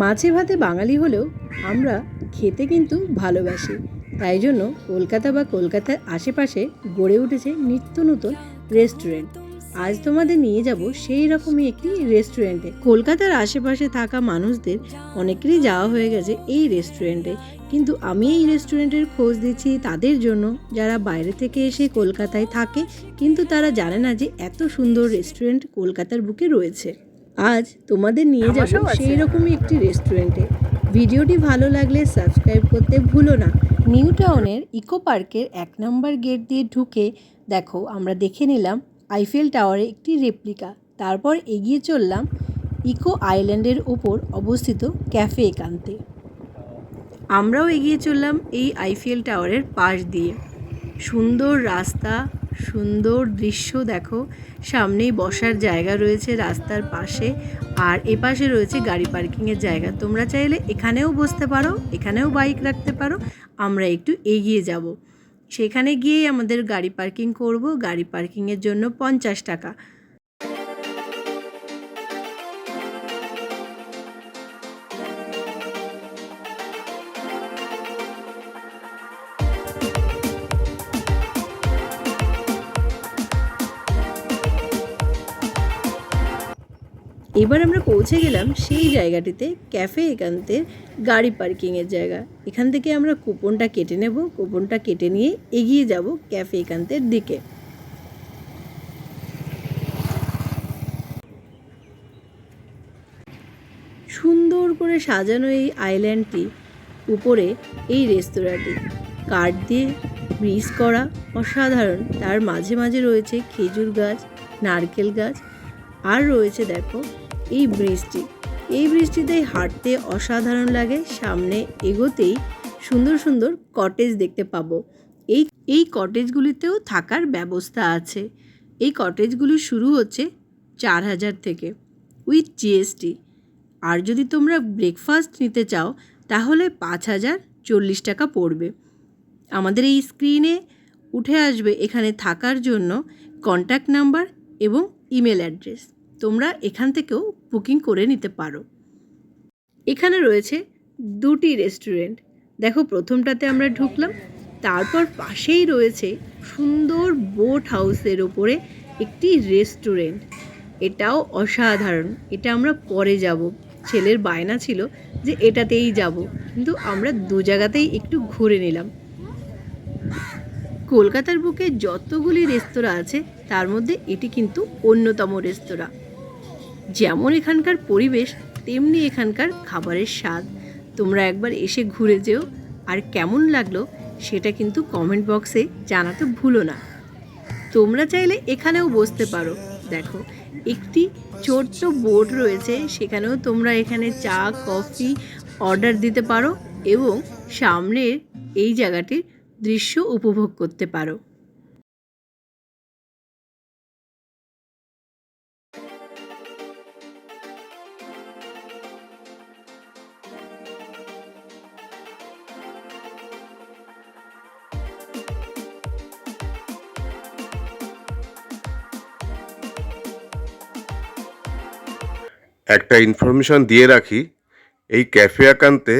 মাছে ভাতে বাঙালি হলেও আমরা খেতে কিন্তু ভালোবাসি। তাই জন্য কলকাতা বা কলকাতার আশেপাশে গড়ে উঠেছে নিত্য নতুন রেস্টুরেন্ট আজ তোমাদের নিয়ে যাব সেই রকমই একটি রেস্টুরেন্টে কলকাতার আশেপাশে থাকা মানুষদের অনেকেরই যাওয়া হয়ে গেছে এই রেস্টুরেন্টে কিন্তু আমি এই রেস্টুরেন্টের খোঁজ দিচ্ছি তাদের জন্য। যারা বাইরে থেকে এসে কলকাতায় থাকে কিন্তু তারা জানে না যে এত সুন্দর রেস্টুরেন্ট কলকাতার বুকে রয়েছে। আজ তোমাদের নিয়ে যাব সেই রকমই একটি রেস্টুরেন্টে ভিডিওটি ভালো লাগলে সাবস্ক্রাইব করতে ভুলো না। নিউ টাউনের ইকো পার্কের এক নম্বর গেট দিয়ে ঢুকে দেখো আমরা দেখে নিলাম আইফেল টাওয়ারে একটি রেপ্লিকা। তারপর এগিয়ে চললাম ইকো আইল্যান্ডের ওপর অবস্থিত ক্যাফে একান্তে। আমরাও এগিয়ে চললাম এই আইফেল টাওয়ারের পাশ দিয়ে। সুন্দর রাস্তা, সুন্দর দৃশ্য দেখো। সামনেই বসার জায়গা রয়েছে রাস্তার পাশে। আর এপাশে রয়েছে গাড়ি পার্কিংয়ের জায়গা। তোমরা চাইলে এখানেও বসতে পারো, এখানেও বাইক রাখতে পারো। আমরা একটু এগিয়ে যাব। সেখানে গিয়েই আমাদের গাড়ি পার্কিং করব। গাড়ি পার্কিংয়ের জন্য পঞ্চাশ টাকা। এবার আমরা পৌঁছে গেলাম সেই জায়গাটিতে ক্যাফে একান্তের গাড়ি পার্কিংয়ের জায়গা। এখান থেকে আমরা কুপনটা কেটে নেব, কুপনটা কেটে নিয়ে এগিয়ে যাব ক্যাফে একান্তের দিকে। সুন্দর করে সাজানো এই আইল্যান্ডটি উপরে এই রেস্তোরাঁটি কাঠ দিয়ে ব্রিজ করা, অসাধারণ। তার মাঝে মাঝে রয়েছে খেজুর গাছ, নারকেল গাছ। আর রয়েছে, দেখো এই ব্রিজটি। এই ব্রিজটিতে হাঁটতে অসাধারণ লাগে। সামনে এগোতেই সুন্দর সুন্দর কটেজ দেখতে পাবো। এই এই কটেজগুলিতেও থাকার ব্যবস্থা আছে। এই কটেজগুলি শুরু হচ্ছে চার হাজার থেকে উইথ জিএসটি আর যদি তোমরা ব্রেকফাস্ট নিতে চাও, তাহলে পাঁচ হাজার চল্লিশ টাকা পড়বে। আমাদের এই স্ক্রিনে উঠে আসবে এখানে থাকার জন্য কন্ট্যাক্ট নাম্বার এবং ইমেল অ্যাড্রেস তোমরা এখান থেকেও বুকিং করে নিতে পারো। এখানে রয়েছে দুটি রেস্টুরেন্ট। দেখো, প্রথমটাতে আমরা ঢুকলাম, তারপর পাশেই রয়েছে সুন্দর বোট হাউসের ওপরে একটি রেস্টুরেন্ট। এটাও অসাধারণ। এটা আমরা পরে যাব। ছেলের বায়না ছিল যে এটাতেই যাব, কিন্তু আমরা দু জায়গাতেই একটু ঘুরে নিলাম। কলকাতার বুকে যতগুলি রেস্তোরাঁ আছে, তার মধ্যে এটি কিন্তু অন্যতম রেস্তোরাঁ। যেমন এখানকার পরিবেশ, তেমনি এখানকার খাবারের স্বাদ। তোমরা একবার এসে ঘুরে যেও। আর কেমন লাগল সেটা কিন্তু কমেন্ট বক্সে জানাতে ভুলো না। তোমরা চাইলে এখানেও বসতে পারো। দেখো, একটি ছোট্ট বোর্ড রয়েছে। সেখানেও তোমরা এখানে চা, কফি অর্ডার দিতে পারো এবং সামনের এই জায়গাটির দৃশ্য উপভোগ করতে পারো। একটা ইনফরমেশন দিয়ে রাখি, এই ক্যাফে একান্তে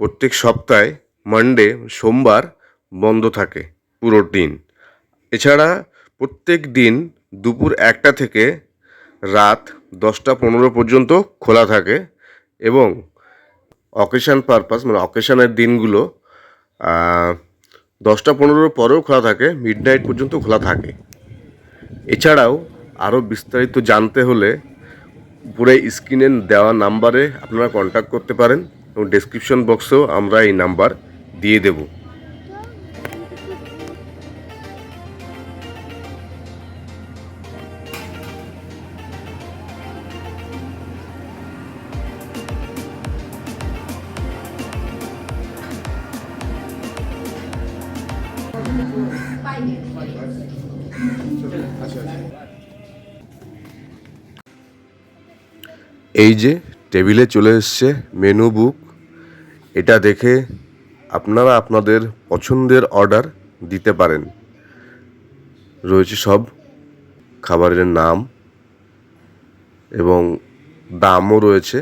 প্রত্যেক সপ্তাহে মানডে সোমবার বন্ধ থাকে পুরো দিন। এছাড়া প্রত্যেক দিন দুপুর একটা থেকে রাত দশটা পনেরো পর্যন্ত খোলা থাকে এবং অকেশান পারপাস মানে অকেশানের দিনগুলো দশটা পনেরোর পরেও খোলা থাকে মিড নাইট পর্যন্ত খোলা থাকে। এছাড়াও আরও বিস্তারিত জানতে হলে উপরে স্ক্রিনে দেওয়া নাম্বারে আপনারা কন্ট্যাক্ট করতে পারেন এবং ডেসক্রিপশন বক্সেও আমরা এই নাম্বার দিয়ে দেব। এই যে টেবিলে চলে এসছে মেনু বুক এটা দেখে আপনারা আপনাদের পছন্দের অর্ডার দিতে পারেন। রয়েছে সব খাবারের নাম এবং দামও রয়েছে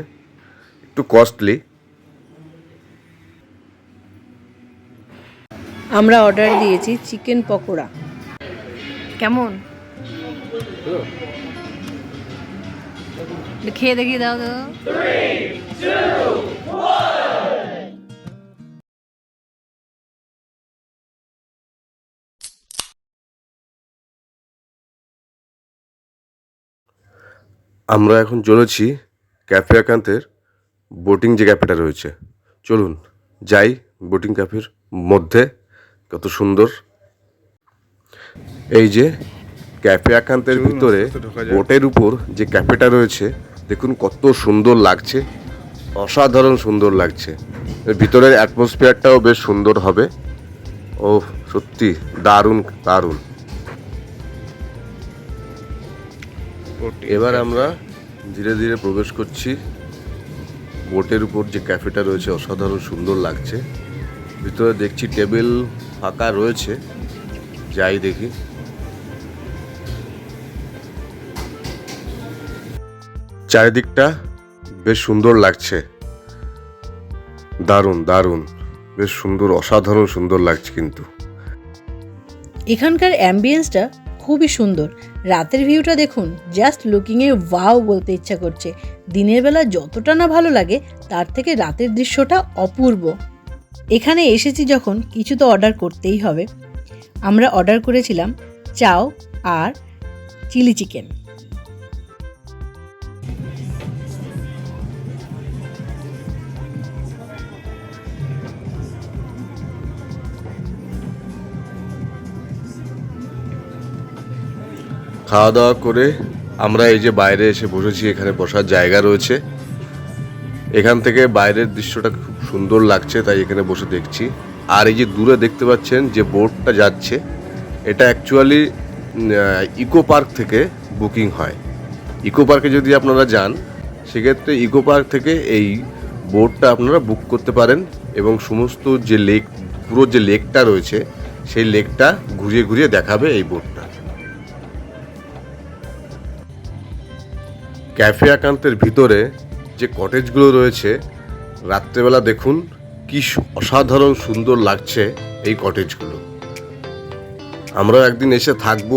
একটু কস্টলি আমরা অর্ডার দিয়েছি চিকেন পকোড়া। কেমন? খেয়ে দেখিয়ে দাও তো আমরা এখন চলেছি ক্যাফে একান্তের বোটিং যে ক্যাফেটা রয়েছে। চলুন যাই বোটিং ক্যাফের মধ্যে, কত সুন্দর। এই যে ক্যাফে একান্তের ভিতরে বোটের উপর যে ক্যাফেটা রয়েছে দেখুন কত সুন্দর লাগছে। অসাধারণ সুন্দর লাগছে। ভিতরের অ্যাটমসফিয়ারটাও বেশ সুন্দর হবে। ও সত্যি দারুণ দারুণ। এবার আমরা ধীরে ধীরে প্রবেশ করছি। বোটের উপর যে ক্যাফেটা রয়েছে অসাধারণ সুন্দর লাগছে। ভিতরে দেখছি টেবিল ফাঁকা রয়েছে। যাই দেখি। চারিদিকটা বেশ সুন্দর লাগছে। দারুণ দারুণ। বেশ সুন্দর, অসাধারণ সুন্দর লাগছে কিন্তু। এখানকার অ্যাম্বিয়েন্সটা খুবই সুন্দর। রাতের ভিউটা দেখুন জাস্ট লুকিংয়ে ওয়াও বলতে ইচ্ছা করছে। দিনের বেলা যতটা না ভালো লাগে, তার থেকে রাতের দৃশ্যটা অপূর্ব। এখানে এসেছি যখন কিছু তো অর্ডার করতেই হবে। আমরা অর্ডার করেছিলাম চাও আর চিলি চিকেন। খাওয়া দাওয়া করে আমরা এই যে বাইরে এসে বসেছি, এখানে বসার জায়গা রয়েছে। এখান থেকে বাইরের দৃশ্যটা খুব সুন্দর লাগছে, তাই এখানে বসে দেখছি। আর এই যে দূরে দেখতে পাচ্ছেন যে বোটটা যাচ্ছে, এটা অ্যাকচুয়ালি ইকো পার্ক থেকে বুকিং হয়। ইকো পার্কে যদি আপনারা যান, সেক্ষেত্রে ইকো পার্ক থেকে এই বোটটা আপনারা বুক করতে পারেন এবং সমস্ত যে লেক, পুরো যে লেকটা রয়েছে, সেই লেকটা ঘুরিয়ে ঘুরিয়ে দেখাবে এই বোটটা। ক্যাফে একান্তের ভিতরে যে কটেজগুলো রয়েছে, রাত্রেবেলা দেখুন কি অসাধারণ সুন্দর লাগছে এই কটেজগুলো আমরা একদিন এসে থাকব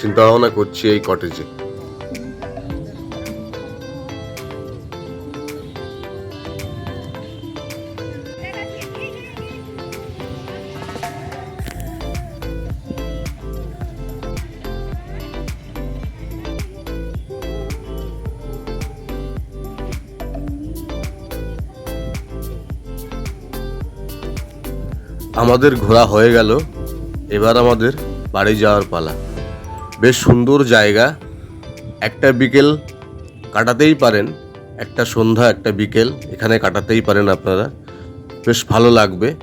চিন্তা ভাবনা করছি এই কটেজে আমাদের ঘোরা হয়ে গেল, এবার আমাদের বাড়ি যাওয়ার পালা। বেশ সুন্দর জায়গা। একটা বিকেল কাটাতেই পারেন, একটা সন্ধ্যা, একটা বিকেল এখানে কাটাতেই পারেন আপনারা। বেশ ভালো লাগবে।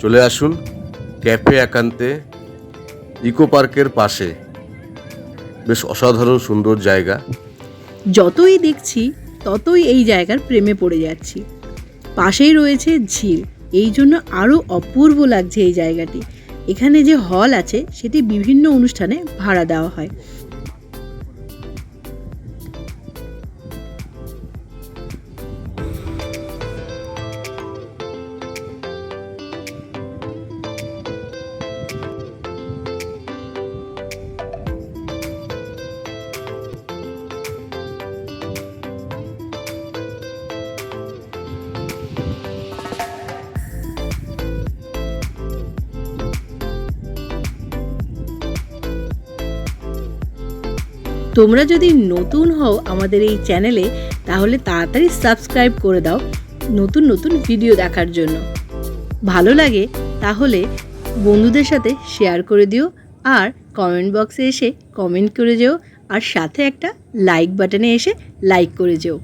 চলে আসুন ক্যাফে একান্তে ইকো পার্কের পাশে। বেশ অসাধারণ সুন্দর জায়গা। যতই দেখছি, ততই এই জায়গার প্রেমে পড়ে যাচ্ছি। পাশেই রয়েছে ঝিল। এই জন্য আরও অপূর্ব লাগছে এই জায়গাটি। এখানে যে হল আছে, সেটি বিভিন্ন অনুষ্ঠানে ভাড়া দেওয়া হয়। তোমরা যদি নতুন হও আমাদের এই চ্যানেলে, তাহলে তাড়াতাড়ি সাবস্ক্রাইব করে দাও নতুন নতুন ভিডিও দেখার জন্য। ভালো লাগে তাহলে বন্ধুদের সাথে শেয়ার করে দিও আর কমেন্ট বক্সে এসে কমেন্ট করে যেও আর সাথে একটা লাইক বাটনে এসে লাইক করে যেও।